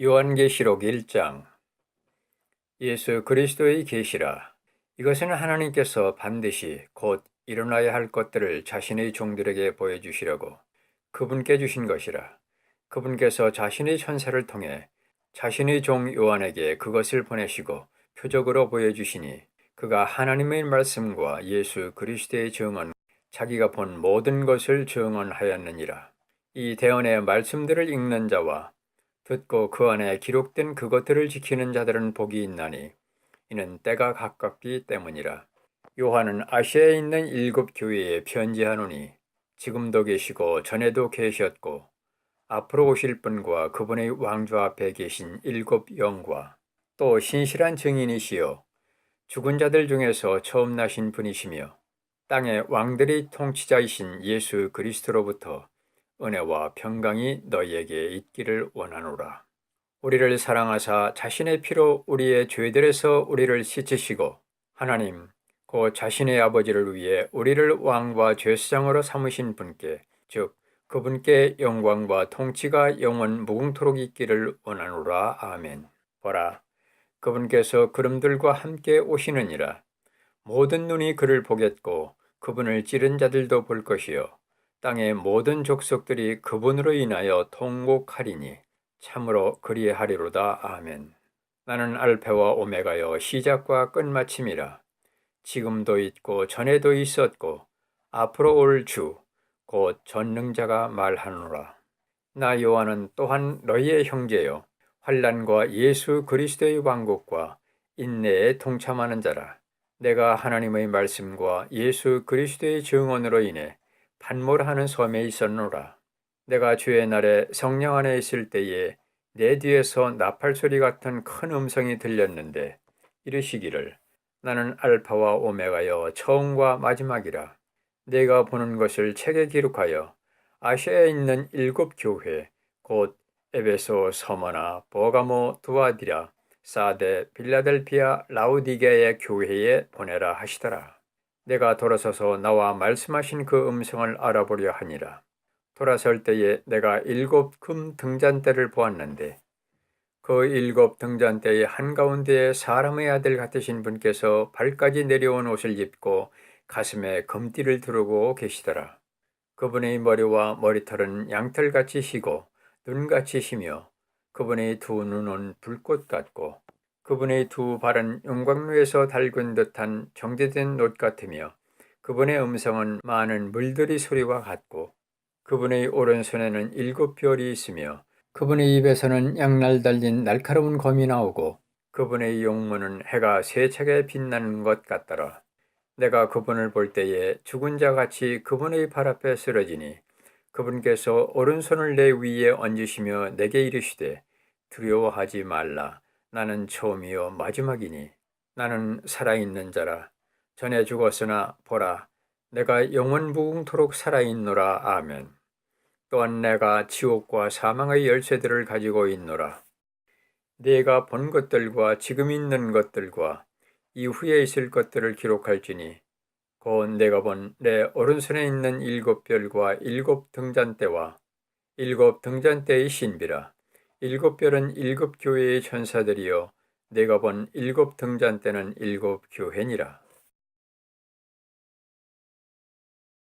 요한계시록 1장. 예수 그리스도의 계시라. 이것은 하나님께서 반드시 곧 일어나야 할 것들을 자신의 종들에게 보여주시려고 그분께 주신 것이라. 그분께서 자신의 천사를 통해 자신의 종 요한에게 그것을 보내시고 표적으로 보여주시니 그가 하나님의 말씀과 예수 그리스도의 증언 자기가 본 모든 것을 증언하였느니라. 이 대언의 말씀들을 읽는 자와 듣고 그 안에 기록된 그것들을 지키는 자들은 복이 있나니 이는 때가 가깝기 때문이라. 요한은 아시아에 있는 일곱 교회에 편지하노니 지금도 계시고 전에도 계셨고 앞으로 오실 분과 그분의 왕좌 앞에 계신 일곱 영과 또 신실한 증인이시요 죽은 자들 중에서 처음 나신 분이시며 땅의 왕들의 통치자이신 예수 그리스도로부터 은혜와 평강이 너희에게 있기를 원하노라. 우리를 사랑하사 자신의 피로 우리의 죄들에서 우리를 씻으시고 하나님 곧 자신의 아버지를 위해 우리를 왕과 죄수장으로 삼으신 분께 즉 그분께 영광과 통치가 영원 무궁토록 있기를 원하노라 아멘. 보라 그분께서 그름들과 함께 오시느니라 모든 눈이 그를 보겠고 그분을 찌른 자들도 볼 것이요 땅의 모든 족속들이 그분으로 인하여 통곡하리니 참으로 그리하리로다. 아멘. 나는 알페와 오메가여 시작과 끝마침이라. 지금도 있고 전에도 있었고 앞으로 올 주 곧 전능자가 말하노라. 나 요한은 또한 너희의 형제요 환란과 예수 그리스도의 왕국과 인내에 동참하는 자라. 내가 하나님의 말씀과 예수 그리스도의 증언으로 인해 판몰하는 섬에 있었노라. 내가 주의 날에 성령 안에 있을 때에 내 뒤에서 나팔 소리 같은 큰 음성이 들렸는데 이르시기를 나는 알파와 오메가여 처음과 마지막이라. 내가 보는 것을 책에 기록하여 아시아에 있는 일곱 교회 곧 에베소, 서머나, 버가모, 두아디라, 사데, 빌라델피아, 라우디게의 교회에 보내라 하시더라. 내가 돌아서서 나와 말씀하신 그 음성을 알아보려 하니라. 돌아설 때에 내가 일곱 금 등잔대를 보았는데 그 일곱 등잔대의 한가운데에 사람의 아들 같으신 분께서 발까지 내려온 옷을 입고 가슴에 금띠를 두르고 계시더라. 그분의 머리와 머리털은 양털같이 희고 눈같이 희며 그분의 두 눈은 불꽃 같고 그분의 두 발은 용광로에서 달군 듯한 정제된 옷 같으며 그분의 음성은 많은 물들이 소리와 같고 그분의 오른손에는 일곱 별이 있으며 그분의 입에서는 양날 달린 날카로운 검이 나오고 그분의 용문은 해가 세차게 빛나는 것 같더라. 내가 그분을 볼 때에 죽은 자 같이 그분의 발 앞에 쓰러지니 그분께서 오른손을 내 위에 얹으시며 내게 이르시되 두려워하지 말라. 나는 처음이요 마지막이니. 나는 살아있는 자라. 전에 죽었으나 보라. 내가 영원 무궁토록 살아있노라. 아멘. 또한 내가 지옥과 사망의 열쇠들을 가지고 있노라. 내가 본 것들과 지금 있는 것들과 이후에 있을 것들을 기록할지니 곧 내가 본 내 오른손에 있는 일곱 별과 일곱 등잔대와 일곱 등잔대의 신비라 일곱 별은 일곱 교회의 천사들이요 내가 본 일곱 등잔대는 일곱 교회니라.